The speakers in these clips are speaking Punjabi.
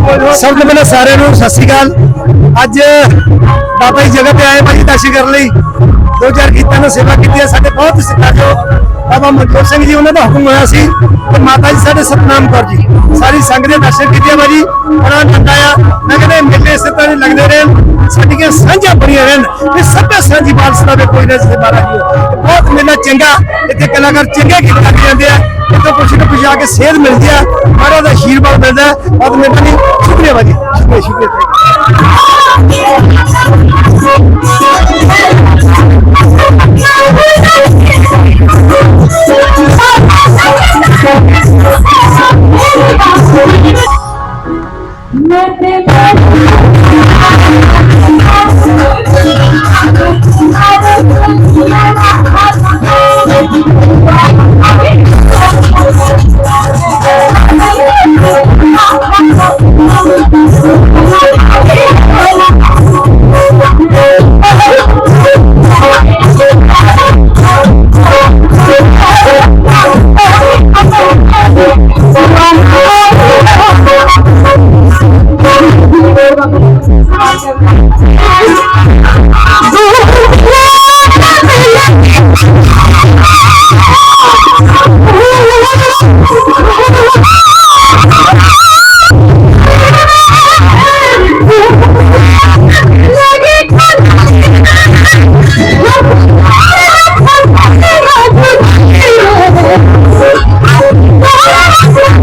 ਸਭ ਤੋਂ ਪਹਿਲਾਂ ਸਾਰਿਆਂ ਨੂੰ ਸਤਿ ਸ੍ਰੀ ਅਕਾਲ। ਅੱਜ ਬਾਬਾ ਜੀ ਜਗ੍ਹਾ ਤੇ ਆਏ ਭਾਜੀ ਦਰਸ਼ਨ ਕਰਨ ਲਈ। ਦੋ ਚਾਰ ਗੀਤਾਂ ਦੀ ਸੇਵਾ ਕੀਤੀ ਹੈ, ਸਾਡੇ ਬਹੁਤ ਸਤਿਕਾਰਯੋਗ ਬਾਬਾ ਮਨਜੋਤ ਸਿੰਘ ਜੀ ਉਹਨਾਂ ਦਾ ਹੁਕਮ ਹੋਇਆ ਸੀ ਤੇ ਮਾਤਾ ਜੀ ਸਾਡੇ ਸਤਨਾਮ ਕੌਰ ਜੀ ਸਾਰੀ ਸੰਗਤ ਦੇ ਦਰਸ਼ਨ ਕੀਤੇ ਆ ਭਾਜੀ ਬੜਾ ਆਨੰਦ ਆਇਆ ਮੈਂ ਕਹਿੰਦਾ ਮੇਲੇ ਇਸੇ ਤਰ੍ਹਾਂ ਦੇ ਲੱਗਦੇ ਰਹਿਣ ਸਾਡੀਆਂ ਸਾਂਝਾਂ ਬੜੀਆਂ ਰਹਿਣ ਇਹ ਸਭੇ ਸਾਂਝੀ ਬਾਲਸਨਾ ਦੇ ਕੋਈ ਨਾ ਸੇ ਮਹਾਰਾਜ ਜੀ ਬਹੁਤ ਮੇਲਾ ਚੰਗਾ ਇੱਥੇ ਕਲਾਕਾਰ ਚੰਗੇ ਗੀਤ ਲੱਗ ਜਾਂਦੇ ਆ ਇੱਥੇ ਕੁਛ ਨਾ ਕੁਛ ਆ ਕੇ ਸੇਧ ਮਿਲਦੀ ਆ। ਮਹਾਰਾਜ ਦਾ ਆਸ਼ੀਰਵਾਦ ਮਿਲਦਾ ਹੈ। ਬਹੁਤ ਮਿਹਰਬਾਨੀ ਸ਼ੁਕਰੀਆ ਭਾਜੀ। ਸ਼ੁਕਰੀਆ ਸ਼ੁਕਰੀਆ। ਮੈਂ ਤੇ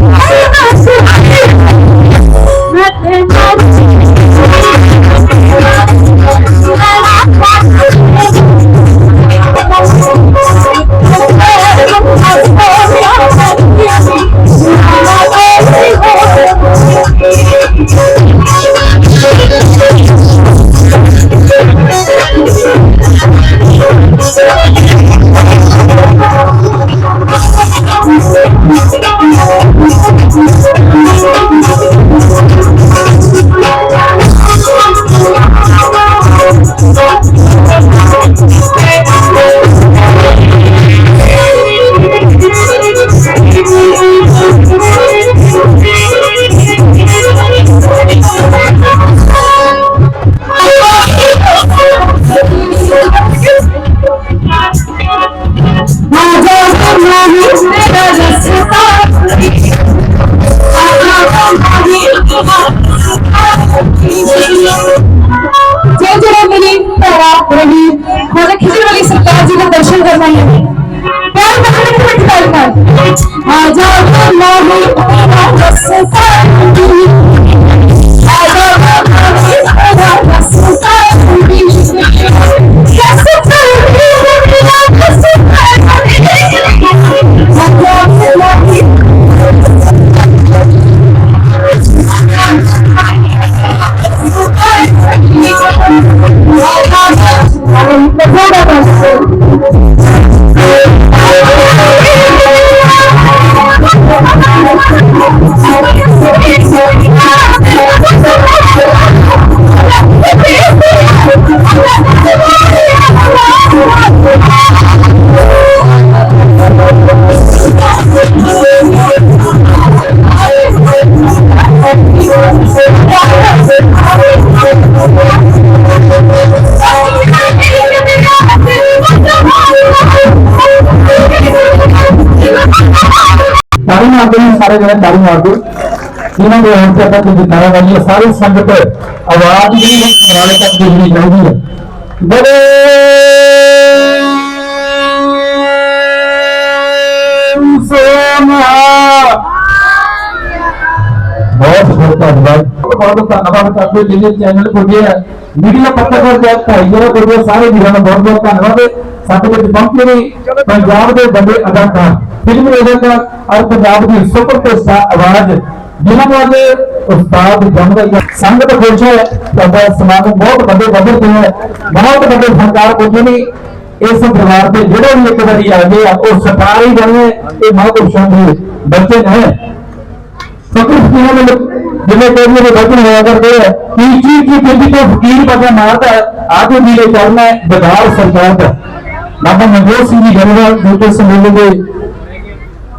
ਜੇ ਜੀ ਦੇ ਦਰਸ਼ਨ ਤਾੜੀ ਮਾਰਦੇ ਨੇ। ਸਾਰੇ ਜਣੇ ਤਾੜੀ ਇਹਨਾਂ ਦੇ ਹੱਥ ਤੱਕ ਜਿਤਾਇਆ ਵਾਲੀ ਸਾਰੀ ਸੰਗਤ ਆਵਾਜ਼ ਜਿਹੜੀ ਹੈ ਸਮਰਾਲੇ ਤੱਕ ਦੇਣੀ ਚਾਹੀਦੀ ਹੈ। ਬੜੇ ਸੋਨਾ ਬਹੁਤ ਬਹੁਤ ਧੰਨਵਾਦ। ਬਹੁਤ ਧੰਨਵਾਦ ਕਰਦੇ ਜਿਹੜੇ ਚੈਨਲ ਕੋਲੇ ਹੈ। ਮੀਡੀਆ ਪੱਤਰਕਾਰ ਦੇ ਭਾਈ ਜਿਹੜੇ ਕੋਲੇ ਸਾਰੇ ਵੀਰਾਂ ਦਾ ਬਹੁਤ ਬਹੁਤ ਧੰਨਵਾਦ। ਸਾਡੇ ਵਿੱਚ ਪਹੁੰਚੇ ਨੇ ਪੰਜਾਬ ਦੇ ਵੱਡੇ ਅਦਾਕਾਰ। ਫਿਲਮ ਅਦਾਕਾਰ ਔਰ ਪੰਜਾਬ ਦੀ ਸੁਪਰ ਸਟਾਰ ਆਵਾਜ਼ ਜਿਨ੍ਹਾਂ ਨੂੰ ਅੱਜ ਉਸਤਾਦ ਜਮਦਾ ਸੰਗਤ ਖੁਸ਼ ਹੈ, ਤੁਹਾਡਾ ਸਮਾਗਮ ਬਹੁਤ ਵੱਡੇ ਪੱਧਰ ਤੇ ਹੈ, ਬਹੁਤ ਵੱਡੇ ਫਨਕਾਰ ਪਹੁੰਚੇ ਨੇ। ਇਸ ਦਰਬਾਰ ਤੇ ਜਿਹੜੇ ਵੀ ਇੱਕ ਵਾਰੀ ਆ ਗਏ ਆ, ਉਹ ਸਟਾਰ ਹੀ ਬਣੇ ਇਹ ਮਹਾਂਪੁਰਸ਼ਾਂ ਦੇ ਬੱਚੇ ਨੇ। ਫਕਰ ਫਕੀਰਾਂ ਦੇ ਜਿਵੇਂ ਕਹਿੰਦੇ ਨੇ ਵਚਨ ਹੋਇਆ ਕਰਦੇ ਆ ਕਿ ਚੀਜ਼ ਕੀ ਪਿੰਡੀ ਤੋਂ ਫਕੀਰ ਬਗਾ ਮਾਰਦਾ ਆਗੇ ਮਿਲੇ ਕਰਨਾ ਬਦਾਰ ਸਰਕਾਰ ਦਾ। ਬਾਬਾ ਮਨਜੋਤ ਸਿੰਘ ਜੀ ਗਰੇਵਾਲ ਦੂਜੇ ਸਮੇਲੇ ਦੇ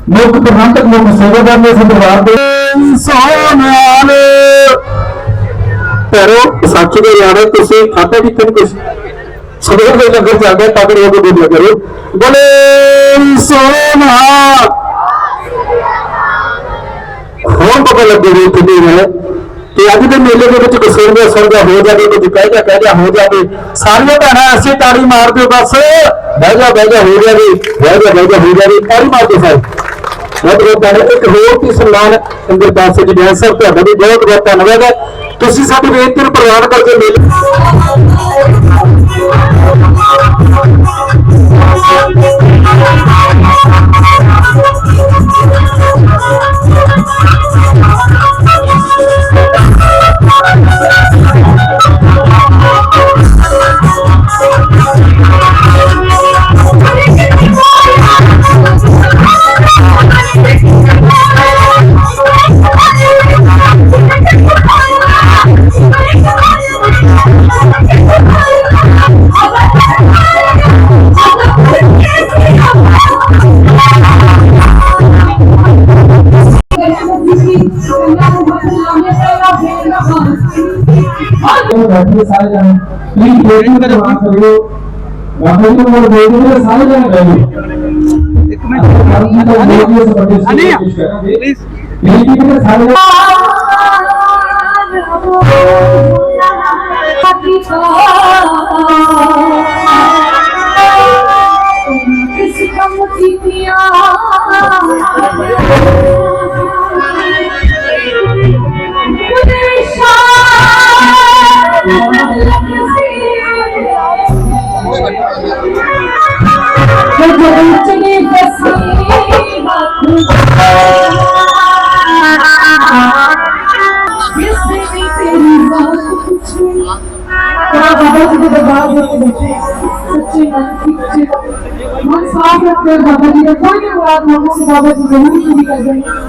ਮੁੱਖ ਪ੍ਰਬੰਧਕ ਮੁੱਖ ਸੇਵਾਦਾਰ ਨੇ ਇਸ ਦੇ ਸੋਨਾਲ ਪੈਰੋ ਸੱਚ ਦੇ ਯਾਰ ਤੁਸੀਂ ਖਾਤੇ ਵਿੱਚ ਨਹੀਂ ਸਵੇਰ ਦੇ ਲੰਗਰ ਚੱਲਦਾ ਤਕੜੇ ਹੋ ਕੇ ਬੋਲਿਆ ਕਰੋ। ਬੋਲੇ ਸੋਨਾ ਹੁਣ ਪਤਾ ਲੱਗੇ ਵੀ ਕਿੰਨੀ ਹੈ ਤੇ ਅੱਜ ਦੇ ਮੇਲੇ ਦੇ ਵਿੱਚ ਕਸੂਰ ਦਾ ਸਰਦਾ ਹੋ ਜਾਵੇ ਕੁਝ ਕਹਿ ਜਾ ਕਹਿ ਜਾ ਹੋ ਜਾਵੇ, ਸਾਰੀਆਂ ਭੈਣਾਂ ਐਸੀ ਤਾੜੀ ਮਾਰ ਦਿਓ ਬਸ। ਬਹਿ ਜਾ ਬਹਿ ਜਾ, ਹੋ ਜਾਵੇ, ਬਹਿ ਜਾ ਬਹਿ ਜਾ, ਹੋ ਜਾਵੇ, ਤਾੜੀ ਮਾਰ ਦਿਓ ਸਾਰੇ। ਬਹੁਤ ਬਹੁਤ ਧੰਨਵਾਦ। ਇੱਕ ਹੋਰ ਵੀ ਸਨਮਾਨ ਇੰਦਰ ਪਾਸੇ ਜੀ ਬੈਂਸ ਸਾਹਿਬ ਤੁਹਾਡਾ ਵੀ ਬਹੁਤ ਬਹੁਤ ਧੰਨਵਾਦ ਹੈ। ਤੁਸੀਂ ਸਾਡੀ ਬੇਨਤੀ ਨੂੰ ਪ੍ਰਵਾਨ ਕਰਕੇ ਮੇਲੇ Thank you. आज तो बैठे सारे जाने प्लीज़ ट्रेनिंग का जब करियो बाकी तो मोर बोल रहे सारे जाने करियो एक मिनट अनिया प्लीज़ प्लीज़ के सारे किसका मुझे पिया चले बाबा जी के दरबार में बैठे सच्चे मन की मन साफ़ रखते हैं बाबा जी का कोई मुराद मांगो तो बाबा जी ज़रूर पूरी कर देंगे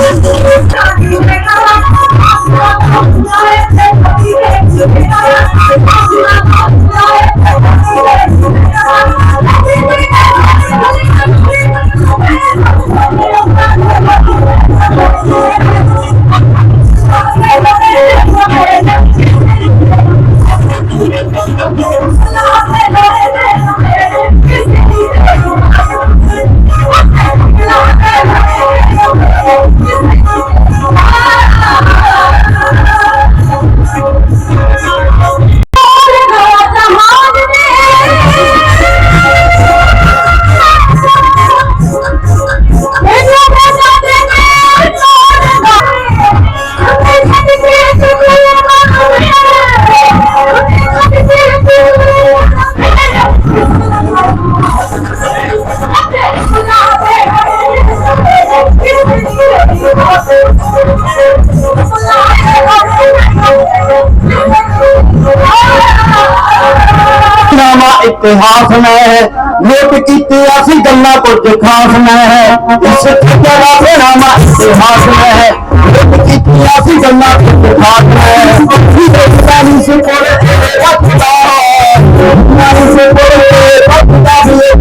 I'm नामा इतिहास में है। लोक की तिरासी गल्ला कुछ खास में है। इस जगह से नामा इतिहास में है। लोक की तिरासी गल्ला कुछ खास में है। से बोले से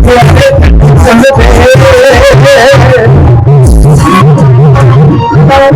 बोले ਸੀ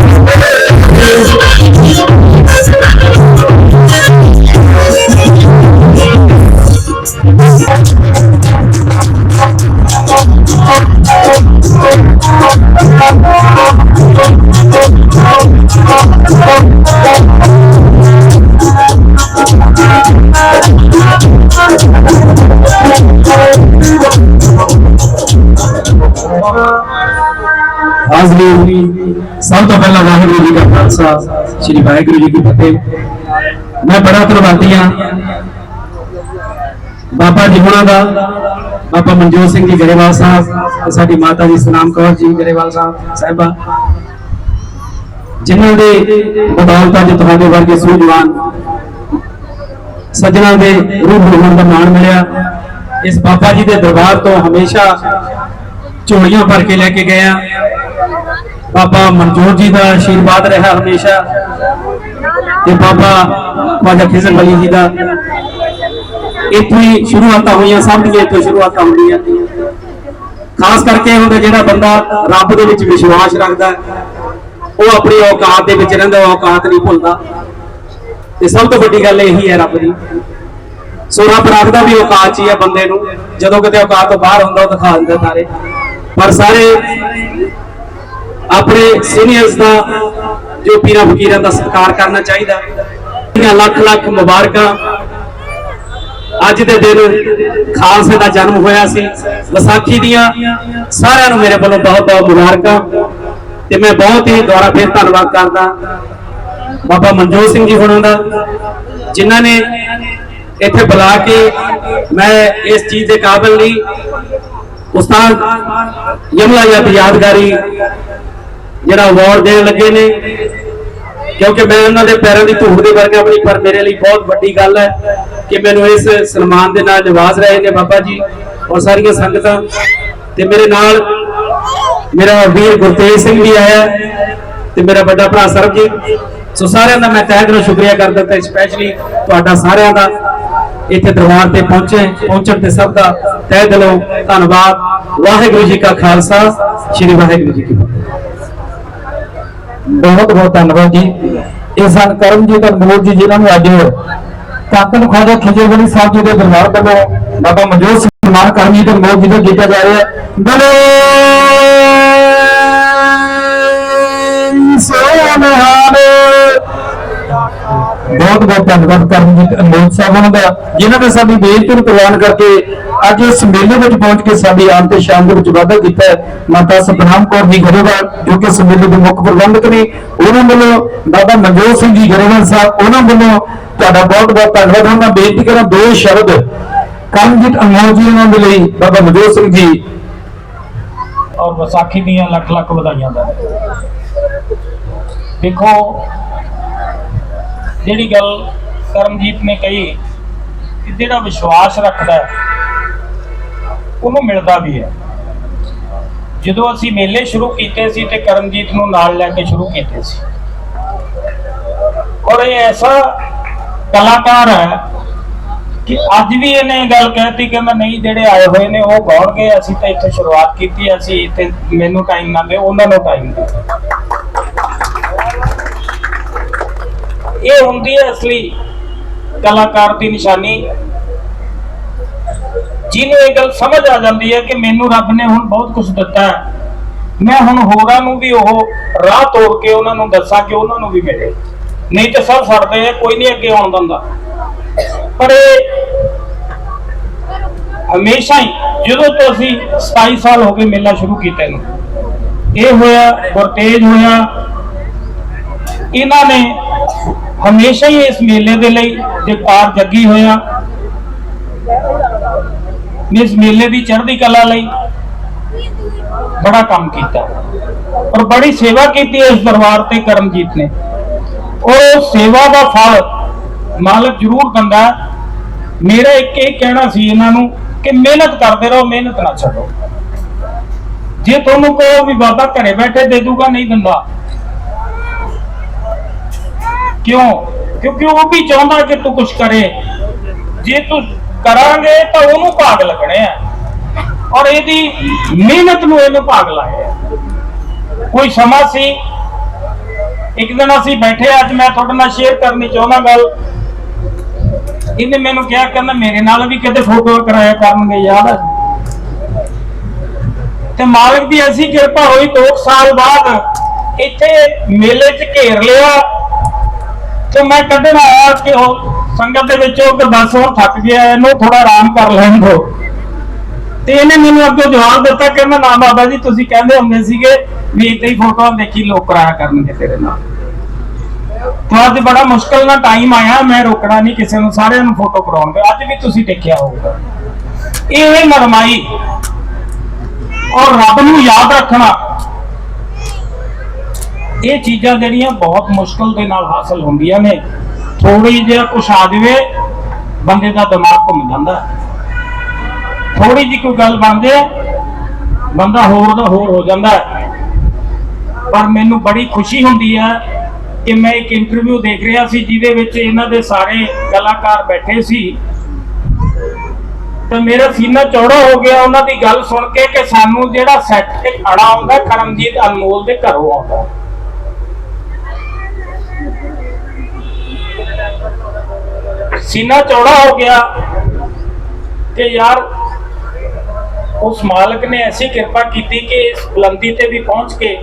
ਨਸਲਾ ਜਿਹੜੀ ਸਭ ਤੋਂ ਪਹਿਲਾਂ ਵਾਹਿਗੁਰੂ ਜੀ ਦਾ ਖਾਲਸਾ, ਸ੍ਰੀ ਵਾਹਿਗੁਰੂ ਜੀ ਕੀ ਫਤਿਹ। ਮੈਂ ਬੜਾ ਧੰਨਵਾਦੀ ਹਾਂ। ਬਾਬਾ ਜੀ ਹੁਣਾਂ ਦਾ, ਬਾਬਾ ਮਨਜੋਤ ਸਿੰਘ ਜੀ ਗਰੇਵਾਲ ਸਾਹਿਬ ਤੇ ਸਾਡੀ ਮਾਤਾ ਜੀ ਸਨਾਮ ਕੌਰ ਜੀ ਗਰੇਵਾਲ ਸਾਹਿਬ ਸਾਹਿਬਾ। ਜਿਨ੍ਹਾਂ ਦੇ ਬਦੌਲਤ ਅੱਜ ਤੁਹਾਡੇ ਵਰਗੇ ਸੂਝਵਾਨ ਸੱਜਣਾ ਦੇ ਰੂਹ ਹੋਣ ਦਾ ਮਾਣ ਮਿਲਿਆ, ਇਸ ਬਾਬਾ ਜੀ ਦੇ ਦਰਬਾਰ ਤੋਂ ਹਮੇਸ਼ਾ ਝੋਲੀਆਂ ਭਰ ਕੇ ਲੈ ਕੇ ਗਏ ਆ ਬਾਬਾ ਮਨਜੋਤ ਜੀ ਦਾ ਆਸ਼ੀਰਵਾਦ ਰਿਹਾ ਹਮੇਸ਼ਾ ਤੇ ਬਾਬਾ ਖਵਾਜਾ ਖਿਜ਼ਰ ਵਲੀ ਜੀ ਦਾ। ਇੱਥੋਂ ਹੀ ਸ਼ੁਰੂਆਤਾਂ ਹੋਈਆਂ, ਸਭ ਦੀਆਂ ਇੱਥੋਂ ਸ਼ੁਰੂਆਤਾਂ ਹੁੰਦੀਆਂ। ਖਾਸ ਕਰਕੇ ਹੁੰਦਾ ਜਿਹੜਾ ਬੰਦਾ ਰੱਬ ਦੇ ਵਿੱਚ ਵਿਸ਼ਵਾਸ ਰੱਖਦਾ, ਉਹ ਆਪਣੀ ਔਕਾਤ ਦੇ ਵਿੱਚ ਰਹਿੰਦਾ ਔਕਾਤ ਨਹੀਂ ਭੁੱਲਦਾ। ਤੇ ਸਭ ਤੋਂ ਵੱਡੀ ਗੱਲ ਇਹੀ ਹੈ ਰੱਬ ਦੀ। ਸੋ ਰੱਬ ਰੱਖਦਾ ਵੀ ਔਕਾਤ 'ਚ ਹੀ ਹੈ ਬੰਦੇ ਨੂੰ। ਜਦੋਂ ਕਿਤੇ ਔਕਾਤ ਤੋਂ ਬਾਹਰ ਹੁੰਦਾ, ਉਹ ਦਿਖਾ ਦਿੰਦਾ ਸਾਰੇ। ਪਰ ਸਾਰੇ ਆਪਣੇ ਸੀਨੀਅਰਸ ਦਾ, ਜੋ ਪੀਰਾਂ ਫਕੀਰਾਂ ਦਾ ਸਤਿਕਾਰ ਕਰਨਾ ਚਾਹੀਦਾ। ਇਹਨਾਂ ਲੱਖ ਲੱਖ ਮੁਬਾਰਕਾਂ। ਅੱਜ ਦੇ ਦਿਨ ਖਾਲਸੇ ਦਾ ਜਨਮ ਹੋਇਆ ਸੀ। ਵਿਸਾਖੀ ਦੀਆਂ ਸਾਰਿਆਂ ਨੂੰ ਮੇਰੇ ਵੱਲੋਂ ਬਹੁਤ ਬਹੁਤ ਮੁਬਾਰਕਾਂ। ਤੇ ਮੈਂ ਬਹੁਤ ਹੀ ਦੁਆਰਾ ਫਿਰ ਧੰਨਵਾਦ ਕਰਦਾ ਬਾਬਾ ਮਨਜੋਤ ਸਿੰਘ ਜੀ ਹੋਣਾ ਦਾ, ਜਿਨ੍ਹਾਂ ਨੇ ਇੱਥੇ ਬੁਲਾ ਕੇ ਮੈਂ ਇਸ ਚੀਜ਼ ਦੇ ਕਾਬਿਲ ਨਹੀਂ। ਉਸਤਾਦ ਯਮਲਾ ਯਾਦ ਯਾਦਗਾਰੀ ਜਿਹੜਾ ਅਵਾਰਡ ਦੇਣ ਲੱਗੇ ਨੇ, ਕਿਉਂਕਿ ਮੈਂ ਉਹਨਾਂ ਦੇ ਪੈਰਾਂ ਦੀ ਧੂੜ ਦੇ ਵਰਗਾ ਆਪਣੀ ਪਰ ਮੇਰੇ ਲਈ ਬਹੁਤ ਵੱਡੀ ਗੱਲ ਹੈ ਕਿ ਮੈਨੂੰ ਇਸ ਸਨਮਾਨ ਦੇ ਨਾਲ ਨਿਵਾਜ਼ ਰਹੇ ਨੇ ਬਾਬਾ ਜੀ ਔਰ ਸਾਰੀਆਂ ਸੰਗਤਾਂ। ਤੇ ਮੇਰੇ ਨਾਲ ਮੇਰਾ ਵੀਰ ਗੁਰਤੇਜ ਸਿੰਘ ਵੀ ਆਇਆ ਹੈ ਤੇ ਮੇਰਾ ਵੱਡਾ ਭਰਾ ਸਰਬਜੀਤ। ਸੋ ਸਾਰਿਆਂ ਦਾ ਮੈਂ ਤਹਿ ਦਿਲੋਂ ਸ਼ੁਕਰੀਆ ਕਰਦਾ ਤੇ ਸਪੈਸ਼ਲੀ ਤੁਹਾਡਾ ਸਾਰਿਆਂ ਦਾ ਇੱਥੇ ਦਰਬਾਰ ਤੇ ਪਹੁੰਚੇ, ਪਹੁੰਚਣ ਤੇ ਸਭ ਦਾ ਤਹਿ ਦਿਲੋਂ ਧੰਨਵਾਦ। ਵਾਹਿਗੁਰੂ ਜੀ ਕਾ ਖਾਲਸਾ, ਸ੍ਰੀ ਵਾਹਿਗੁਰੂ ਜੀ ਕੀ ਫਤਿਹ। ਬਹੁਤ ਬਹੁਤ ਧੰਨਵਾਦ ਜੀ। ਇਹ ਸਨ ਕਰਮਜੀਤ ਅਨਮੋਲ ਜੀ ਜਿਨ੍ਹਾਂ ਨੂੰ ਅੱਜ ਕਾਕਨ ਖਾਜਾ ਖਿਜੇਵਲੀ ਸਾਹਿਬ ਜੀ ਦੇ ਦਰਬਾਰ ਵੱਲੋਂ ਬਾਬਾ ਮਨਜੋਤ ਸਿੰਘ ਸਨਮਾਨ ਕਰਮਜੀਤ ਅਨਮੋਲ ਜੀ ਦਾ ਕੀਤਾ ਜਾ ਰਿਹਾ ਹੈ। ਬਲੇ ਸੋਨਹਾਲ ਬਹੁਤ ਬਹੁਤ ਧੰਨਵਾਦ ਕਰਮਜੀਤ ਅਨਮੋਲ ਸਾਹਿਬ ਉਹਨਾਂ ਦਾ, ਜਿਨ੍ਹਾਂ ਨੇ ਸਾਡੀ ਬੇਇੱਜ਼ਤੀ ਨੂੰ ਪ੍ਰਵਾਨ ਕਰਕੇ ਅੱਜ ਇਸ ਮੇਲੇ ਵਿੱਚ ਪਹੁੰਚ ਕੇ ਸਾਡੀ ਆਨ ਤੇ ਸ਼ਾਨ ਦੇ ਵਿੱਚ ਵਾਧਾ ਕੀਤਾ ਹੈ। ਮਾਤਾ ਸਤਨਾਮ ਕੌਰ ਜੀ ਗਰੇਵਾਲ, ਜੋ ਕਿ ਇਸ ਦੇ ਮੁੱਖ ਪ੍ਰਬੰਧਕ ਨੇ, ਉਹਨਾਂ ਵੱਲੋਂ ਬਾਬਾ ਮਨਜੋਤ ਸਿੰਘ ਜੀ ਗਰੇਵਾਲ ਸਾਹਿਬ, ਉਹਨਾਂ ਵੱਲੋਂ ਤੁਹਾਡਾ ਬਹੁਤ ਬਹੁਤ ਧੰਨਵਾਦ। ਹੁਣ ਮੈਂ ਬੇਨਤੀ ਕਰਾਂ, ਦੋ ਸ਼ਬਦ। ਕਰਮਜੀਤ ਅਨਮੋਲ ਜੀ ਉਹਨਾਂ ਦੇ ਲਈ, ਬਾਬਾ ਮਨਜੋਤ ਸਿੰਘ ਜੀ। ਔਰ ਵਿਸਾਖੀ ਦੀਆਂ ਲੱਖ ਲੱਖ ਵਧਾਈਆਂ ਦਾ। ਦੇਖੋ ਜਿਹੜੀ ਗੱਲ ਕਰਮਜੀਤ ਨੇ ਕਹੀ ਕਿ ਜਿਹੜਾ ਵਿਸ਼ਵਾਸ ਰੱਖਦਾ ਉਹਨੂੰ ਮਿਲਦਾ ਵੀ ਹੈ। ਜਦੋਂ ਅਸੀਂ ਮੇਲੇ ਸ਼ੁਰੂ ਕੀਤੇ ਸੀ ਤੇ ਕਰਮਜੀਤ ਨੂੰ ਨਾਲ ਲੈ ਕੇ ਸ਼ੁਰੂ ਕੀਤੇ ਸੀ। ਔਰ ਇਹ ਐਸਾ ਕਲਾਕਾਰ ਹੈ ਕਿ ਅੱਜ ਵੀ ਇਹਨੇ ਗੱਲ ਕਹਿਤੀ ਕਿ ਮੈਂ ਨਹੀਂ, ਜਿਹੜੇ ਆਏ ਹੋਏ ਨੇ ਉਹ ਗਾਉਣਗੇ। ਅਸੀਂ ਤਾਂ ਇੱਥੇ ਸ਼ੁਰੂਆਤ ਕੀਤੀ, ਅਸੀਂ ਇੱਥੇ ਮੈਨੂੰ ਟਾਈਮ ਨਾ ਦੇ ਉਹਨਾਂ ਨੂੰ ਟਾਈਮ ਦੇ ਇਹ ਹੁੰਦੀ ਹੈ ਅਸਲੀ ਕਲਾਕਾਰ ਦੀ ਨਿਸ਼ਾਨੀ। ਜਿਹਨੂੰ ਇਹ ਗੱਲ ਸਮਝ ਆ ਜਾਂਦੀ ਹੈ ਕਿ ਮੈਨੂੰ ਰੱਬ ਨੇ ਹੁਣ ਬਹੁਤ ਕੁਝ ਦਿੱਤਾ ਹੈ। ਮੈਂ ਹੁਣ ਹੋਰਾਂ ਨੂੰ ਵੀ ਉਹ ਰਾਹ ਤੋੜ ਕੇ ਉਹਨਾਂ ਨੂੰ ਦੱਸਾਂ ਕਿ ਉਹਨਾਂ ਨੂੰ ਵੀ ਮਿਲੇ। ਨਹੀਂ ਤਾਂ ਸਭ ਛੱਡਦੇ ਆ, ਕੋਈ ਨਹੀਂ ਅੱਗੇ ਆਉਣ ਦਿੰਦਾ। ਪਰ ਇਹ ਹਮੇਸ਼ਾ ਹੀ, ਜਦੋਂ ਤੋਂ ਅਸੀਂ 27 ਸਾਲ ਹੋ ਗਏ ਮੇਲਾ ਸ਼ੁਰੂ ਕੀਤੇ ਨੂੰ, ਇਹ ਹੋਇਆ, ਗੁਰਤੇਜ ਹੋਇਆ। ਇਹਨਾਂ ਨੇ ਹਮੇਸ਼ਾ ਹੀ ਇਸ ਮੇਲੇ ਦੇ ਲਈ ਜਗਤਾਰ ਜੱਗੀ ਹੋਇਆ। ਇਸ ਮੇਲੇ ਦੀ ਚੜ੍ਹਦੀ ਕਲਾ ਲਈ ਬੜਾ ਕੰਮ ਕੀਤਾ ਔਰ ਬੜੀ ਸੇਵਾ ਕੀਤੀ ਇਸ ਦਰਬਾਰ ਤੇ ਕਰਮਜੀਤ ਨੇ। ਔਰ ਉਹ ਸੇਵਾ ਦਾ ਫਲ ਮਾਲਕ ਜ਼ਰੂਰ ਦਿੰਦਾ ਮੇਰਾ ਇੱਕ ਇਹ ਕਹਿਣਾ ਸੀ ਇਹਨਾਂ ਨੂੰ ਕਿ ਮਿਹਨਤ ਕਰਦੇ ਰਹੋ, ਮਿਹਨਤ ਨਾ ਛੱਡੋ। ਜੇ ਤੁਹਾਨੂੰ ਕਹੋ ਵੀ ਬਾਬਾ ਘਰੇ ਬੈਠੇ ਦੇ ਦੂਗਾ, ਨਹੀਂ ਦਿੰਦਾ। ਕਿਉਂ? ਕਿਉਂਕਿ ਉਹ ਵੀ ਚਾਹੁੰਦਾ ਕਿ ਤੂੰ ਕੁਝ ਕਰੇ। ਜੇ ਤੂੰ ਕਰਾਂਗੇ ਤਾਂ ਉਹਨੂੰ ਭਾਗ ਲੱਗਣੇ ਆ। ਔਰ ਇਹਦੀ ਮਿਹਨਤ ਨੂੰ ਇਹਨੂੰ ਭਾਗ ਲਾਏ ਕੋਈ ਸਮਾਂ ਸੀ? ਇੱਕ ਦਿਨ ਅਸੀਂ ਬੈਠੇ, ਅੱਜ ਮੈਂ ਤੁਹਾਡੇ ਨਾਲ ਸ਼ੇਅਰ ਕਰਨੀ ਚਾਹੁੰਦਾ ਗੱਲ। ਇਹਨੇ ਮੈਨੂੰ ਕਿਹਾ, ਕਹਿੰਦਾ ਮੇਰੇ ਨਾਲ ਵੀ ਕਿਤੇ ਫੋਟੋ ਕਰਾਇਆ ਕਰਨਗੇ ਯਾਰ ਤੇ ਮਾਲਕ ਦੀ ਐਸੀ ਕਿਰਪਾ ਹੋਈ 2 ਸਾਲ ਬਾਅਦ ਇੱਥੇ ਮੇਲੇ 'ਚ ਘੇਰ ਲਿਆ। ਤੇ ਮੈਂ ਕੱਢਣ ਆਇਆ ਕਿ ਉਹ ਸੰਗਤ ਦੇ ਵਿੱਚੋਂ ਕਿ ਬਸ ਉਹ ਥੱਕ ਗਿਆ, ਇਹਨੂੰ ਥੋੜਾ ਆਰਾਮ ਕਰ ਲੈਣ ਦਿਓ। ਤੇ ਇਹਨੇ ਮੈਨੂੰ ਅੱਗੋਂ ਜਵਾਬ ਦਿੱਤਾ ਕਿ ਨਾ ਬਾਬਾ ਜੀ, ਤੁਸੀਂ ਕਹਿੰਦੇ ਹੁੰਦੇ ਸੀਗੇ ਵੀ ਏਦਾਂ ਹੀ ਫੋਟੋਆਂ ਦੇਖੀ, ਲੋਕ ਕਰਾਇਆ ਕਰਨਗੇ ਤੇਰੇ ਨਾਲ। ਤੇ ਅੱਜ ਬੜਾ ਮੁਸ਼ਕਲ ਨਾਲ ਟਾਈਮ ਆਇਆ, ਮੈਂ ਰੋਕਣਾ ਨਹੀਂ ਕਿਸੇ ਨੂੰ, ਸਾਰਿਆਂ ਨੂੰ ਫੋਟੋ ਕਰਾਉਣਗੇ ਅੱਜ ਵੀ ਤੁਸੀਂ ਦੇਖਿਆ ਹੋਊਗਾ। ਇਹ ਨਰਮਾਈ ਔਰ ਰੱਬ ਨੂੰ ਯਾਦ ਰੱਖਣਾ। ਇਹ ਚੀਜ਼ਾਂ ਜਿਹੜੀਆਂ ਬਹੁਤ ਮੁਸ਼ਕਲ ਦੇ ਨਾਲ ਹਾਸਲ ਹੁੰਦੀਆਂ ਨੇ। ਥੋੜੀ ਜਿਹਾ ਕੁਛ ਆ ਜਾਵੇ, ਬੰਦੇ ਦਾ ਦਿਮਾਗ ਘੁੰਮ ਜਾਂਦਾ। ਥੋੜੀ ਜਿਹੀ ਕੋਈ ਗੱਲ ਬਣ ਜਾਏ ਬੰਦਾ ਹੋਰ ਦਾ ਹੋਰ ਹੋ ਜਾਂਦਾ ਪਰ ਮੈਨੂੰ ਬੜੀ ਖੁਸ਼ੀ ਹੁੰਦੀ ਹੈ ਕਿ ਮੈਂ ਇੱਕ ਇੰਟਰਵਿਊ ਦੇਖ ਰਿਹਾ ਸੀ, ਜਿਹਦੇ ਵਿੱਚ ਇਹਨਾਂ ਦੇ ਸਾਰੇ ਕਲਾਕਾਰ ਬੈਠੇ ਸੀ। ਤੇ ਮੇਰਾ ਸੀਨਾ ਚੌੜਾ ਹੋ ਗਿਆ, ਉਹਨਾਂ ਦੀ ਗੱਲ ਸੁਣ ਕੇ ਕਿ ਸਾਨੂੰ ਜਿਹੜਾ ਸੈੱਟ ਤੇ ਖੜਾ ਆਉਂਦਾ ਕਰਮਜੀਤ ਅਨਮੋਲ ਦੇ ਘਰੋਂ ਆਉਂਦਾ ਸੀਨਾ ਚੌੜਾ ਹੋ ਗਿਆ। ਕਿ ਯਾਰ, ਉਸ ਮਾਲਕ ਨੇ ਐਸੀ ਕਿਰਪਾ ਕੀਤੀ ਕਿ ਇਸ ਬੁਲੰਦੀ ਤੇ ਵੀ ਪਹੁੰਚ ਕੇ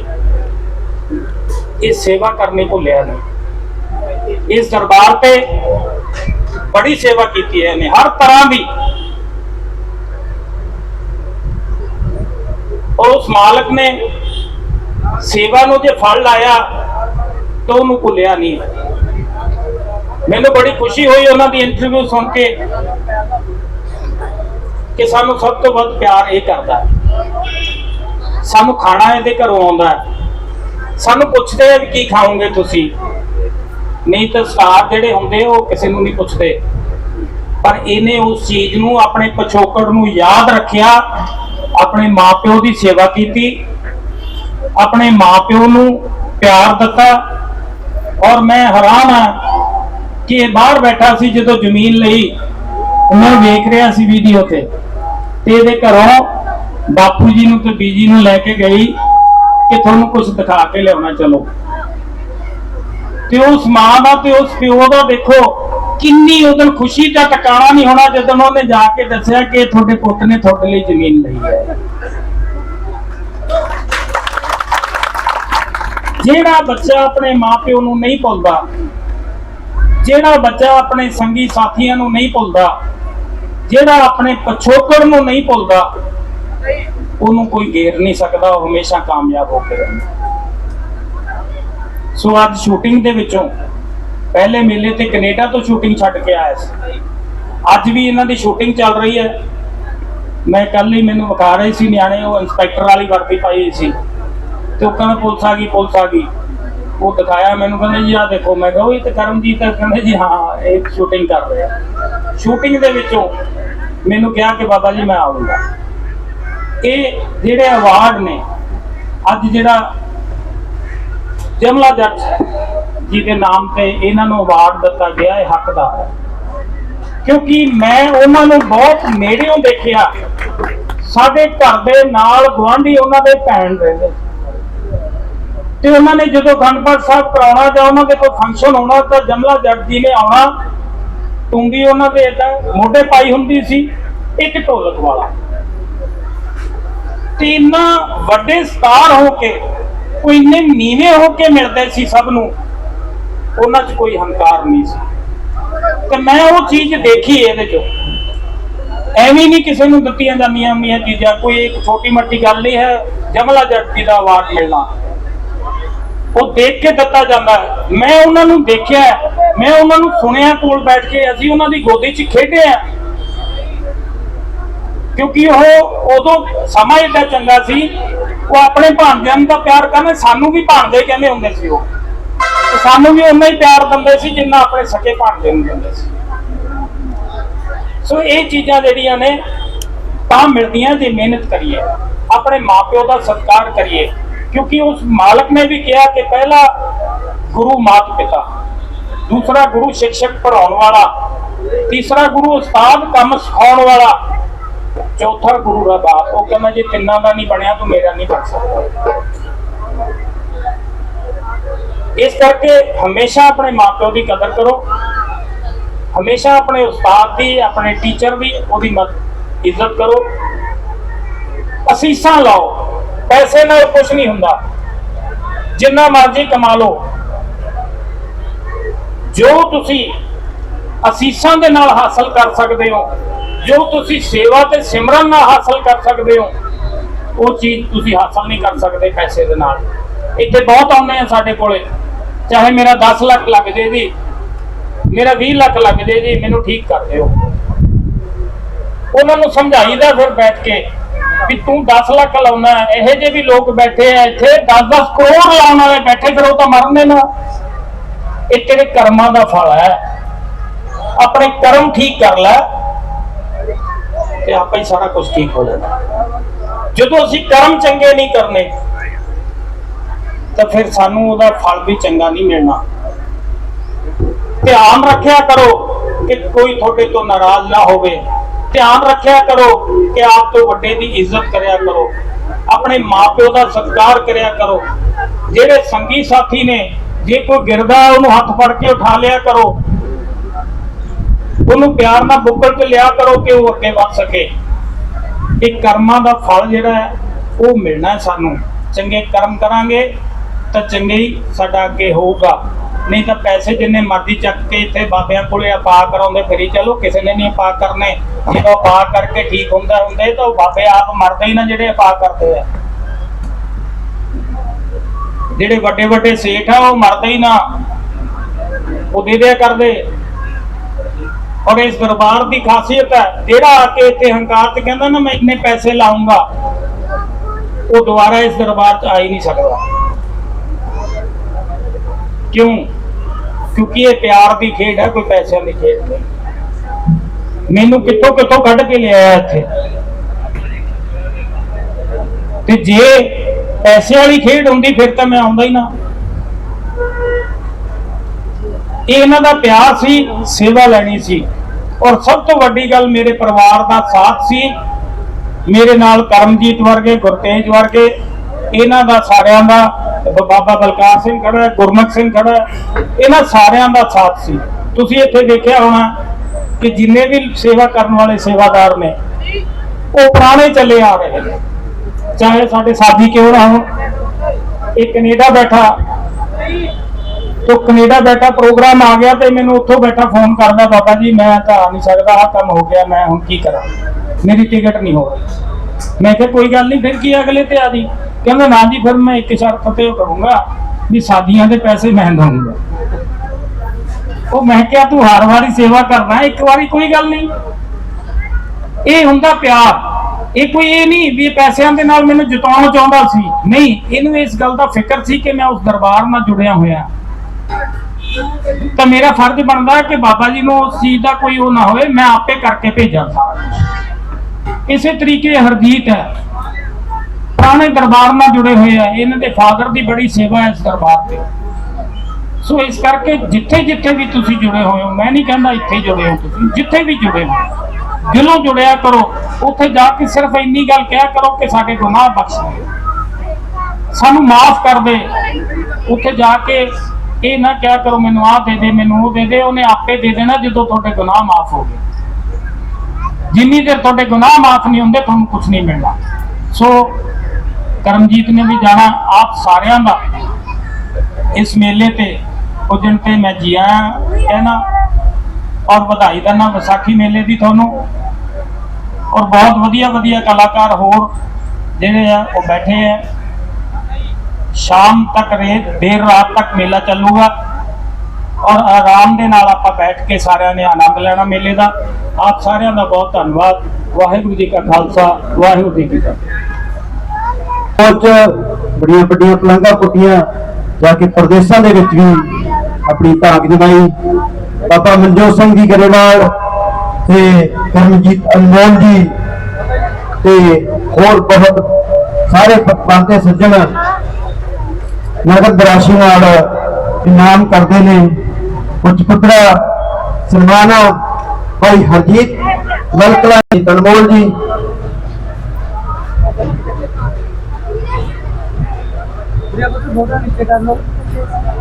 ਇਹ ਸੇਵਾ ਕਰਨੇ ਭੁੱਲਿਆ ਨਹੀਂ। ਇਸ ਦਰਬਾਰ ਤੇ ਬੜੀ ਸੇਵਾ ਕੀਤੀ ਹੈ ਇਹਨੇ, ਹਰ ਤਰ੍ਹਾਂ ਦੀ। ਉਸ ਮਾਲਕ ਨੇ ਸੇਵਾ ਨੂੰ ਜੇ ਫਲ ਲਾਇਆ, ਤਾਂ ਉਹਨੂੰ ਭੁੱਲਿਆ ਨਹੀਂ। ਮੈਨੂੰ ਬੜੀ ਖੁਸ਼ੀ ਹੋਈ ਉਹਨਾਂ ਦੀ ਇੰਟਰਵਿਊ ਸੁਣ ਕੇ ਕਿ ਸਾਨੂੰ ਸਭ ਤੋਂ ਵੱਧ ਪਿਆਰ ਇਹ ਕਰਦਾ ਸਾਨੂੰ ਖਾਣਾ ਇਹਦੇ ਘਰੋਂ ਆਉਂਦਾ ਸਾਨੂੰ ਪੁੱਛਦੇ ਆ ਕੀ ਖਾਓਗੇ ਤੁਸੀਂ। ਨਹੀਂ ਤਾਂ ਸਟਾਰ ਜਿਹੜੇ ਹੁੰਦੇ ਉਹ ਕਿਸੇ ਨੂੰ ਨਹੀਂ ਪੁੱਛਦੇ। ਪਰ ਇਹਨੇ ਉਸ ਚੀਜ਼ ਨੂੰ ਆਪਣੇ ਪਿਛੋਕੜ ਨੂੰ ਯਾਦ ਰੱਖਿਆ, ਆਪਣੇ ਮਾਪਿਓ ਦੀ ਸੇਵਾ ਕੀਤੀ, ਆਪਣੇ ਮਾਪਿਓ ਨੂੰ ਪਿਆਰ ਦਿੱਤਾ ਔਰ ਮੈਂ ਹੈਰਾਨ ਹਾਂ ਕਿ ਇਹ ਬਾਹਰ ਬੈਠਾ ਸੀ ਜਦੋਂ ਜ਼ਮੀਨ ਲਈ ਮੈਂ ਵੇਖ ਰਿਹਾ ਸੀ ਵੀਡੀਓ ਤੇ। ਤੇ ਇਹਦੇ ਘਰੋਂ ਬਾਪੂ ਜੀ ਨੂੰ ਤੇ ਬੀਜੀ ਨੂੰ ਲੈ ਕੇ ਗਈ ਕਿ ਤੁਹਾਨੂੰ ਕੁਝ ਦਿਖਾ ਕੇ ਲਿਆਉਣਾ, ਚਲੋ। ਤੇ ਉਸ ਮਾਂ ਦਾ ਤੇ ਉਸ ਪਿਓ ਦਾ ਦੇਖੋ, ਕਿੰਨੀ ਉਦੋਂ ਖੁਸ਼ੀ ਦਾ ਟਿਕਾਣਾ ਨਹੀਂ ਹੋਣਾ ਜਦੋਂ ਉਹਨੇ ਜਾ ਕੇ ਦੱਸਿਆ ਕਿ ਤੁਹਾਡੇ ਪੁੱਤ ਨੇ ਤੁਹਾਡੇ ਲਈ ਜ਼ਮੀਨ ਲਈ ਹੈ। ਜਿਹੜਾ ਬੱਚਾ ਆਪਣੇ ਮਾਪਿਓ ਨੂੰ ਨਹੀਂ ਭੁੱਲਦਾ ਜਿਹੜਾ ਬੱਚਾ ਆਪਣੇ ਸੰਗੀ ਸਾਥੀਆਂ ਨੂੰ ਨਹੀਂ ਭੁੱਲਦਾ, ਜਿਹੜਾ ਆਪਣੇ ਪਛੋਕੜ ਨੂੰ ਨਹੀਂ ਭੁੱਲਦਾ, ਉਹਨੂੰ ਕੋਈ ਗੇਰ ਨਹੀਂ ਸਕਦਾ, ਉਹ ਹਮੇਸ਼ਾ ਕਾਮਯਾਬ ਹੋ ਕੇ ਰਹਿੰਦਾ। ਸੋ ਅੱਜ ਸ਼ੂਟਿੰਗ ਦੇ ਵਿੱਚੋਂ ਪਹਿਲੇ ਮੇਲੇ ਤੇ ਕੈਨੇਡਾ ਤੋਂ ਸ਼ੂਟਿੰਗ ਛੱਡ ਕੇ ਆਇਆ ਸੀ। ਅੱਜ ਵੀ ਇਹਨਾਂ ਦੀ ਸ਼ੂਟਿੰਗ ਚੱਲ ਰਹੀ ਹੈ। ਮੈਂ ਕੱਲ ਹੀ ਮੈਨੂੰ ਵਿਖਾ ਰਹੇ ਸੀ ਨਿਆਣੇ, ਉਹ ਇੰਸਪੈਕਟਰ ਵਾਲੀ ਵਰਦੀ ਪਾਈ ਸੀ। ਤੇ ਉਹ ਕਹਿੰਦਾ, ਪੁਲਿਸ ਆ ਗਈ, ਪੁਲਿਸ ਆ ਗਈ। ਉਹ ਦਿਖਾਇਆ ਮੈਨੂੰ, ਕਹਿੰਦੇ ਜੀ ਆ ਦੇਖੋ। ਮੈਂ ਕਿਹਾ, ਉਹ ਇਹ ਤੇ ਕਰਮਜੀਤ ਹੈ ਕਹਿੰਦੇ ਜੀ, ਹਾਂ, ਇਹ ਸ਼ੂਟਿੰਗ ਕਰ ਰਿਹਾ। ਸ਼ੂਟਿੰਗ ਦੇ ਵਿੱਚੋਂ ਮੈਨੂੰ ਕਿਹਾ ਕਿ ਬਾਬਾ ਜੀ, ਮੈਂ ਆਉਂਗਾ ਇਹ ਜਿਹੜੇ ਅਵਾਰਡ ਨੇ, ਅੱਜ ਜਿਹੜਾ ਜਮਲਾ ਜੱਟ ਜੀ ਦੇ ਨਾਮ ਤੇ ਇਹਨਾਂ ਨੂੰ ਅਵਾਰਡ ਦਿੱਤਾ ਗਿਆ, ਇਹ ਹੱਕਦਾਰ ਹੈ। ਕਿਉਂਕਿ ਮੈਂ ਉਹਨਾਂ ਨੂੰ ਬਹੁਤ ਨੇੜਿਓਂ ਦੇਖਿਆ। ਸਾਡੇ ਘਰ ਦੇ ਨਾਲ ਗੁਆਂਢੀ ਉਹਨਾਂ ਦੇ ਭੈਣ ਰਹਿੰਦੇ ਤੇ ਉਹਨਾਂ ਨੇ ਜਦੋਂ ਗਣਪਤ ਸਾਹਿਬ ਕਰਾਉਣਾ ਜਾਂ ਉਹਨਾਂ ਦੇ ਕੋਈ ਫੰਕਸ਼ਨ ਹੋਣਾ ਤਾਂ ਜਮਲਾ ਜੱਟ ਜੀ ਨੇ ਆਉਣਾ। ਟੁੰਗੀ ਉਹਨਾਂ ਦੇ ਏਦਾਂ ਮੋਢੇ ਪਾਈ ਹੁੰਦੀ ਸੀ, ਇੱਕ ਢੋਲਕ ਵਾਲਾ। ਤੇ ਵੱਡੇ ਸਟਾਰ ਹੋ ਕੇ ਉਹ ਇੰਨੇ ਨੀਵੇਂ ਹੋ ਕੇ ਮਿਲਦੇ ਸੀ ਸਭ ਨੂੰ, ਉਹਨਾਂ 'ਚ ਕੋਈ ਹੰਕਾਰ ਨਹੀਂ ਸੀ। ਤੇ ਮੈਂ ਉਹ ਚੀਜ਼ ਦੇਖੀ ਇਹਦੇ 'ਚ। ਐਵੇਂ ਨਹੀਂ ਕਿਸੇ ਨੂੰ ਦਿੱਤੀਆਂ ਜਾਂਦੀਆਂ ਹੁੰਦੀਆਂ ਚੀਜ਼ਾਂ, ਕੋਈ ਇੱਕ ਛੋਟੀ ਮੱਟੀ ਗੱਲ ਨਹੀਂ ਹੈ ਜਮਲਾ ਜੱਟ ਜੀ ਦਾ ਅਵਾਰਡ ਮਿਲਣਾ। ਉਹ ਦੇਖ ਕੇ ਦਿੱਤਾ ਜਾਂਦਾ ਹੈ। ਮੈਂ ਉਹਨਾਂ ਨੂੰ ਦੇਖਿਆ ਮੈਂ ਉਹਨਾਂ ਨੂੰ ਸੁਣਿਆ ਕੋਲ ਬੈਠ ਕੇ। ਅਸੀਂ ਉਹਨਾਂ ਦੀ ਗੋਦੀ 'ਚ ਖੇਡੇ ਆ ਕਿਉਂਕਿ ਉਹ ਉਦੋਂ ਸਮਾਂ ਏਡਾ ਚੰਗਾ ਸੀ। ਉਹ ਆਪਣੇ ਭਾਂਜਿਆਂ ਨੂੰ ਪਿਆਰ ਕਰਨੇ। ਸਾਨੂੰ ਵੀ ਭਾਂਦੇ ਕਹਿੰਦੇ ਹੁੰਦੇ ਸੀ ਉਹ। ਸਾਨੂੰ ਵੀ ਉਨਾ ਹੀ ਪਿਆਰ ਦਿੰਦੇ ਸੀ ਜਿੰਨਾ ਆਪਣੇ ਸਕੇ ਭਾਂਦੇ ਨੂੰ ਦਿੰਦੇ ਸੀ। ਸੋ ਇਹ ਚੀਜ਼ਾਂ ਜਿਹੜੀਆਂ ਨੇ, ਤਾਂ ਮਿਲਦੀਆਂ ਜੇ ਮਿਹਨਤ ਕਰੀਏ। ਆਪਣੇ ਮਾਪਿਓ ਦਾ ਸਤਿਕਾਰ ਕਰੀਏ। ਕਿਉਂਕਿ ਉਸ ਮਾਲਕ ਨੇ ਵੀ ਕਿਹਾ ਕਿ ਪਹਿਲਾ ਗੁਰੂ ਮਾਤ ਪਿਤਾ ਦੂਸਰਾ ਗੁਰੂ ਸਿੱਖਸ਼ਕ ਪੜਾਉਣ ਵਾਲਾ ਤੀਸਰਾ ਗੁਰੂ ਉਸਤਾਦ ਕੰਮ ਸਿਖਾਉਣ ਵਾਲਾ ਚੌਥਾ ਗੁਰੂ ਦਾ ਬਾਪ ਉਹ ਕਹਿੰਦਾ ਜੇ ਤਿੰਨਾਂ ਦਾ ਨਹੀਂ ਬਣਿਆ ਤੂੰ ਮੇਰਾ ਨਹੀਂ ਬਣ ਸਕਦਾ ਇਸ ਕਰਕੇ ਹਮੇਸ਼ਾ ਆਪਣੇ ਮਾਪਿਓ ਦੀ ਕਦਰ ਕਰੋ ਹਮੇਸ਼ਾ ਆਪਣੇ ਉਸਤਾਦ ਦੀ ਆਪਣੇ ਟੀਚਰ ਦੀ ਉਹਦੀ ਮਤ ਇੱਜ਼ਤ ਕਰੋ ਅਸੀਸਾਂ ਲਾਓ ਪੈਸੇ ਨਾਲ ਕੁਝ ਨਹੀਂ ਹੁੰਦਾ। ਜਿੰਨਾ ਮਰਜ਼ੀ ਕਮਾ ਲਓ। ਜੋ ਤੁਸੀਂ ਅਸੀਸਾਂ ਦੇ ਨਾਲ ਹਾਸਲ ਕਰ ਸਕਦੇ ਹੋ, ਜੋ ਤੁਸੀਂ ਸੇਵਾ ਤੇ ਸਿਮਰਨ ਨਾਲ ਹਾਸਲ ਕਰ ਸਕਦੇ ਹੋ, ਉਹ ਚੀਜ਼ ਤੁਸੀਂ ਹਾਸਲ ਨਹੀਂ ਕਰ ਸਕਦੇ ਪੈਸੇ ਦੇ ਨਾਲ। ਇੱਥੇ ਬਹੁਤ ਆਉਂਦੇ ਆ ਸਾਡੇ ਕੋਲੇ। ਚਾਹੇ ਮੇਰਾ 10 ਲੱਖ ਲੱਗ ਜੇ ਜੀ, ਮੇਰਾ 20 ਲੱਖ ਲੱਗ ਜੇ ਜੀ, ਮੈਨੂੰ ਠੀਕ ਕਰ ਦਿਓ। ਉਹਨਾਂ ਨੂੰ ਸਮਝਾਈਦਾ ਫਿਰ ਬੈਠ ਕੇ ਵੀ ਤੂੰ 10 ਲੱਖ ਲਾਉਣਾ ਇਹੋ ਜਿਹੇ ਵੀ ਲੋਕ ਬੈਠੇ ਆ, ਇੱਥੇ 10-10 ਕਰੋੜ ਲਾਉਣ ਵਾਲੇ ਬੈਠੇ, ਫਿਰ ਉਹ ਤਾਂ ਮਰਨੇ ਨਾ। ਇਹ ਤੇਰੇ ਕਰਮਾਂ ਦਾ ਫਲ ਹੈ। ਆਪਣੇ ਕਰਮ ਠੀਕ ਕਰ ਲੈ ਤੇ ਆਪੇ ਹੀ ਸਾਰਾ ਕੁਝ ਠੀਕ ਹੋ ਜਾਂਦਾ ਜਦੋਂ ਅਸੀਂ ਕਰਮ ਚੰਗੇ ਨਹੀਂ ਕਰਨੇ, ਤਾਂ ਫਿਰ ਸਾਨੂੰ ਉਹਦਾ ਫਲ ਵੀ ਚੰਗਾ ਨਹੀਂ ਮਿਲਣਾ। ਧਿਆਨ ਰੱਖਿਆ ਕਰੋ ਕਿ ਕੋਈ ਤੁਹਾਡੇ ਤੋਂ ਨਾਰਾਜ਼ ਨਾ ਹੋਵੇ। ਧਿਆਨ ਰੱਖਿਆ ਕਰੋ ਕਿ ਆਪ ਤੋਂ ਵੱਡੇ ਦੀ ਇੱਜ਼ਤ ਕਰਿਆ ਕਰੋ। ਆਪਣੇ ਮਾਪਿਓ ਦਾ ਸਤਿਕਾਰ ਕਰਿਆ ਕਰੋ। ਜਿਹੜੇ ਸੰਗੀ ਸਾਥੀ ਨੇ, ਜੇ ਕੋਈ ਗਿਰਦਾ ਉਹਨੂੰ ਹੱਥ ਫੜ ਕੇ ਉਠਾ ਲਿਆ ਕਰੋ। ਉਹਨੂੰ ਪਿਆਰ ਨਾਲ ਬੁੱਕਲ ਤੇ ਲਿਆ ਕਰੋ ਕਿ ਉਹ ਅੱਗੇ ਵੱਧ ਸਕੇ। ਇਹ ਕਰਮਾਂ ਦਾ ਫਲ ਜਿਹੜਾ ਹੈ, ਉਹ ਮਿਲਣਾ ਸਾਨੂੰ। ਚੰਗੇ ਕਰਮ ਕਰਾਂਗੇ ਤਾਂ ਚੰਗੇ ਹੀ ਸਾਡਾ ਅੱਗੇ ਹੋਊਗਾ। ਨਹੀਂ ਤਾਂ ਪੈਸੇ ਜਿੰਨੇ ਮਰਜ਼ੀ ਚੱਕ ਕੇ ਇੱਥੇ ਬਾਬਿਆਂ ਕੋਲੇ ਆਪਾ ਕਰਾਉਂਦੇ, ਫਿਰੀ ਚਲੋ, ਕਿਸੇ ਨੇ ਨਹੀਂ ਆਪਾ ਕਰਨੇ। ਜਦੋਂ ਆਪਾ ਕਰਕੇ ਠੀਕ ਹੁੰਦਾ ਹੁੰਦੇ, ਤਾਂ ਬਾਬੇ ਆਪ ਮਰਦੇ ਹੀ ਨਾ ਜਿਹੜੇ ਆਪਾ ਕਰਦੇ ਆ। ਜਿਹੜੇ ਵੱਡੇ ਵੱਡੇ ਸੇਠ ਆ, ਉਹ ਮਰਦੇ ਹੀ ਨਾ। ਉਹ ਦੇ ਦਿਆ ਕਰਦੇ। ਔਰ ਇਸ ਦਰਬਾਰ ਦੀ ਖਾਸੀਅਤ ਹੈ, ਜਿਹੜਾ ਆ ਕੇ ਇੱਥੇ ਹੰਕਾਰ ਤੇ ਕਹਿੰਦਾ ਨਾ, ਮੈਂ ਇੰਨੇ ਪੈਸੇ ਲਾਉਂਗਾ ਉਹ ਦੁਬਾਰਾ ਇਸ ਦਰਬਾਰ 'ਚ ਆ ਹੀ ਨਹੀਂ ਸਕਦਾ। ਕਿਉਂ? ਕਿਉਂਕਿ ਇਹ ਪਿਆਰ ਦੀ ਖੇਡ ਹੈ, ਕੋਈ ਪੈਸਿਆਂ ਦੀ ਖੇਡ ਨਹੀਂ। ਮੈਨੂੰ ਕਿੱਥੋਂ ਕਿੱਥੋਂ ਕੱਢ ਕੇ ਲਿਆਇਆ ਇੱਥੇ? ਤੇ ਜੇ ਪੈਸੇ ਵਾਲੀ ਖੇਡ ਹੁੰਦੀ, ਫਿਰ ਤਾਂ ਮੈਂ ਆਉਂਦਾ ਹੀ ਨਾ। ਇਹ ਇਹਨਾਂ ਦਾ ਪਿਆਰ ਸੀ, ਸੇਵਾ ਲੈਣੀ ਸੀ। ਔਰ ਸਭ ਤੋਂ ਵੱਡੀ ਗੱਲ ਮੇਰੇ ਪਰਿਵਾਰ ਦਾ ਸਾਥ ਸੀ। ਮੇਰੇ ਨਾਲ ਕਰਮਜੀਤ ਵਰਗੇ, ਗੁਰਤੇਜ ਵਰਗੇ, ਇਹਨਾਂ ਦਾ ਸਾਰਿਆਂ ਦਾ ਬਾਬਾ ਬਲਕਾਰ ਸਿੰਘ ਖੜਾ ਗੁਰਮਖ ਸਿੰਘ ਖੜਾ ਇਹਨਾਂ ਸਾਰਿਆਂ ਦਾ ਸਾਥ ਸੀ। ਤੁਸੀਂ ਇੱਥੇ ਦੇਖਿਆ ਹੋਣਾ ਕਿ ਜਿੰਨੇ ਵੀ ਸੇਵਾ ਕਰਨ ਵਾਲੇ ਸੇਵਾਦਾਰ ਨੇ, ਉਹ ਪੁਰਾਣੇ ਚੱਲੇ ਆ ਰਹੇ ਨੇ। ਚਾਹੇ ਸਾਡੇ ਸਾਥੀ ਕਿਉਂ ਨਾ ਹੋਣ। ਇਹ ਕੈਨੇਡਾ ਬੈਠਾ। ਤੋ ਕੈਨੇਡਾ ਬੈਠਾ, ਪ੍ਰੋਗਰਾਮ ਆ ਗਿਆ ਤੇ ਮੈਨੂੰ ਉੱਥੋਂ ਬੈਠਾ ਫੋਨ ਕਰਦਾ, ਬਾਬਾ ਜੀ, ਮੈਂ ਤਾਂ ਆ ਨਹੀਂ ਸਕਦਾ ਆ ਕੰਮ ਹੋ ਗਿਆ, ਮੈਂ ਹੁਣ ਕੀ ਕਰਾਂ? ਮੇਰੀ ਟਿਕਟ ਨਹੀਂ ਹੋ ਰਹੀ। ਮੈਂ ਕਿਹਾ, ਕੋਈ ਗੱਲ ਨਹੀਂ, ਫਿਰ ਕੀ ਅਗਲੇ ਤੇ ਆ ਜੀ ਕਹਿੰਦਾ, ਨਾ ਜੀ, ਫਿਰ ਮੈਂ ਇੱਕ ਸ਼ਰਤ ਤੇ ਕਰੂੰਗਾ ਵੀ ਸਾਡੀਆਂ ਦੇ ਪੈਸੇ ਮੈਂ ਦਊਂਗਾ। ਉਹ ਮੈਂ ਕਿਹਾ, ਤੂੰ ਹਰ ਵਾਰੀ ਸੇਵਾ ਕਰਨਾ ਇੱਕ ਵਾਰੀ ਕੋਈ ਗੱਲ ਨਹੀਂ। ਇਹ ਹੁੰਦਾ ਪਿਆਰ। ਇਹ ਕੋਈ ਇਹ ਨਹੀਂ ਵੀ ਪੈਸਿਆਂ ਦੇ ਨਾਲ ਮੈਨੂੰ ਜਿਤਾਉਣਾ ਚਾਹੁੰਦਾ ਸੀ। ਨਹੀਂ, ਇਹਨੂੰ ਇਸ ਗੱਲ ਦਾ ਫਿਕਰ ਸੀ ਕਿ ਮੈਂ ਉਸ ਦਰਬਾਰ ਨਾਲ ਜੁੜਿਆ ਹੋਇਆ। ਤਾਂ ਮੇਰਾ ਫਰਜ਼ ਬਣਦਾ ਕਿ ਬਾਬਾ ਜੀ ਨੂੰ ਉਸ ਚੀਜ਼ ਦਾ ਕੋਈ ਉਹ ਨਾ ਹੋਵੇ, ਮੈਂ ਆਪੇ ਕਰਕੇ ਭੇਜਾਂ। ਇਸੇ ਤਰੀਕੇ ਹਰਜੀਤ ਹੈ। ਪੁਰਾਣੇ ਦਰਬਾਰ ਨਾਲ ਜੁੜੇ ਹੋਏ ਆ, ਇਹਨਾਂ ਦੇ ਫਾਦਰ ਦੀ ਬੜੀ ਸੇਵਾ ਹੈ ਇਸ ਦਰਬਾਰ ਤੇ। ਸੋ ਇਸ ਕਰਕੇ ਜਿੱਥੇ ਜਿੱਥੇ ਵੀ ਤੁਸੀਂ ਜੁੜੇ ਹੋਏ ਹੋ, ਮੈਂ ਨਹੀਂ ਕਹਿੰਦਾ ਇੱਥੇ ਜੁੜੇ ਹੋ ਤੁਸੀਂ, ਜਿੱਥੇ ਵੀ ਜੁੜੇ ਹੋ, ਦਿਲੋਂ ਜੁੜਿਆ ਕਰੋ, ਉੱਥੇ ਜਾ ਕੇ ਸਿਰਫ ਇੰਨੀ ਗੱਲ ਕਿਹਾ ਕਰੋ ਕਿ ਸਾਡੇ ਗੁਨਾਹ ਬਖਸ਼ ਦੇ। ਸਾਨੂੰ ਮਾਫ ਕਰ ਦੇ। ਉੱਥੇ ਜਾ ਕੇ ਇਹ ਨਾ ਕਿਹਾ ਕਰੋ, ਮੈਨੂੰ ਆਹ ਦੇ ਦੇ, ਮੈਨੂੰ ਉਹ ਦੇ ਦੇ, ਉਹਨੇ ਆਪੇ ਦੇ ਦੇਣਾ ਜਦੋਂ ਤੁਹਾਡੇ ਗੁਨਾਹ ਮਾਫ ਹੋ ਗਏ। ਜਿੰਨੀ ਦੇਰ ਤੁਹਾਡੇ ਗੁਨਾਹ ਮਾਫ ਨਹੀਂ ਹੁੰਦੇ, ਤੁਹਾਨੂੰ ਕੁਝ ਨਹੀਂ ਮਿਲਣਾ। ਸੋ ਕਰਮਜੀਤ ਨੇ ਵੀ ਜਾਣਾ ਆਪ ਸਾਰਿਆਂ ਦਾ। ਇਸ ਮੇਲੇ ਤੇ ਪੁੱਜਣ ਤੇ ਮੈਂ ਜੀ ਆਇਆਂ ਕਹਿਣਾ ਔਰ ਵਧਾਈ ਦਿੰਦਾ ਵਿਸਾਖੀ ਮੇਲੇ ਦੀ ਤੁਹਾਨੂੰ। ਔਰ ਬਹੁਤ ਵਧੀਆ ਵਧੀਆ ਕਲਾਕਾਰ ਹੋਰ ਜਿਹੜੇ ਆ, ਉਹ ਬੈਠੇ ਆ। ਸ਼ਾਮ ਤੱਕ ਰੇਤ, ਦੇਰ ਰਾਤ ਤੱਕ ਮੇਲਾ ਚੱਲੂਗਾ। ਔਰ ਆਰਾਮ ਦੇ ਨਾਲ ਆਪਾਂ ਬੈਠ ਕੇ ਸਾਰਿਆਂ ਨੇ ਆਨੰਦ ਲੈਣਾ ਮੇਲੇ ਦਾ। ਆਪ ਸਾਰਿਆਂ ਦਾ ਬਹੁਤ ਧੰਨਵਾਦ। ਵਾਹਿਗੁਰੂ ਜੀ ਕਾ ਖਾਲਸਾ, ਵਾਹਿਗੁਰੂ ਜੀ ਕੀ ਫਤਿਹ। ਪਹੁੰਚ ਬੜੀਆਂ ਵੱਡੀਆਂ ਪਲੰਘਾਂ ਪੁੱਟੀਆਂ, ਜਾ ਕੇ ਪ੍ਰਦੇਸ਼ਾਂ ਦੇ ਵਿੱਚ ਵੀ ਆਪਣੀ ਧਾਕ ਜਮਾਈ ਬਾਬਾ ਮਨਜੋਤ ਸਿੰਘ ਜੀ ਗਰੇਵਾਲ ਤੇ ਕਰਮਜੀਤ ਅਨਮੋਲ ਜੀ ਤੇ ਹੋਰ ਬਹੁਤ ਸਾਰੇ ਪੰਤੇ ਸੱਜਣ ਨਗਦ ਰਾਸ਼ੀ ਨਾਲ ਇਨਾਮ ਕਰਦੇ ਨੇ। ਉੱਚ ਪੁੱਤਰਾ ਸਨਮਾਨਾ ਭਾਈ ਹਰਜੀਤ ਲਲਕਲਾ ਜੀ ਅਨਮੋਲ ਜੀ।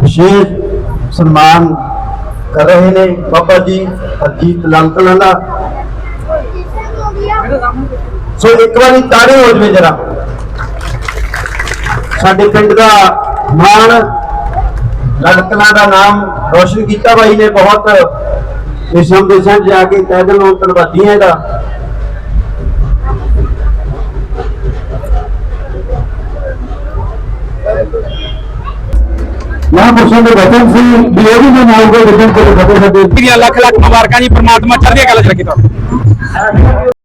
ਵਿਸ਼ੇਸ਼ ਸਨਮਾਨ ਕਰ ਰਹੇ ਨੇ ਬਾਬਾ ਜੀ ਹਰਜੀਤ ਲੰਕਲਾਂ ਦਾ ਸੋ ਇੱਕ ਵਾਰੀ ਤਾੜੀ ਹੋ ਜਵੇ ਜਰਾ। ਸਾਡੇ ਪਿੰਡ ਦਾ ਮਾਣ ਲੜਕਲਾਂ ਦਾ ਨਾਮ ਰੋਸ਼ਨ ਕੀਤਾ ਬਾਈ ਨੇ ਬਹੁਤ। ਦੇਸ਼ਾਂ ਦੇਸ਼ਾਂ 'ਚ ਜਾ ਕੇ ਪੈਦਲ ਨੂੰ ਤਲਵਾਦੀਆਂ ਇਹਦਾ। ਮਹਾਂਪੁਰਸ਼ਾਂ ਦੇ ਵਚਨ ਸੀ, ਵੀ ਇਹ ਵੀ ਨਾਲ ਦੇ ਵਚਨ ਤੇ ਫਤਿਹ ਸਾਡੇ ਲੱਖ ਲੱਖ ਮੁਬਾਰਕਾਂ ਜੀ, ਪ੍ਰਮਾਤਮਾ ਚੜ੍ਹਦੀਆਂ ਕਲਾ ਚ ਰੱਖੇ ਤੁਹਾਨੂੰ।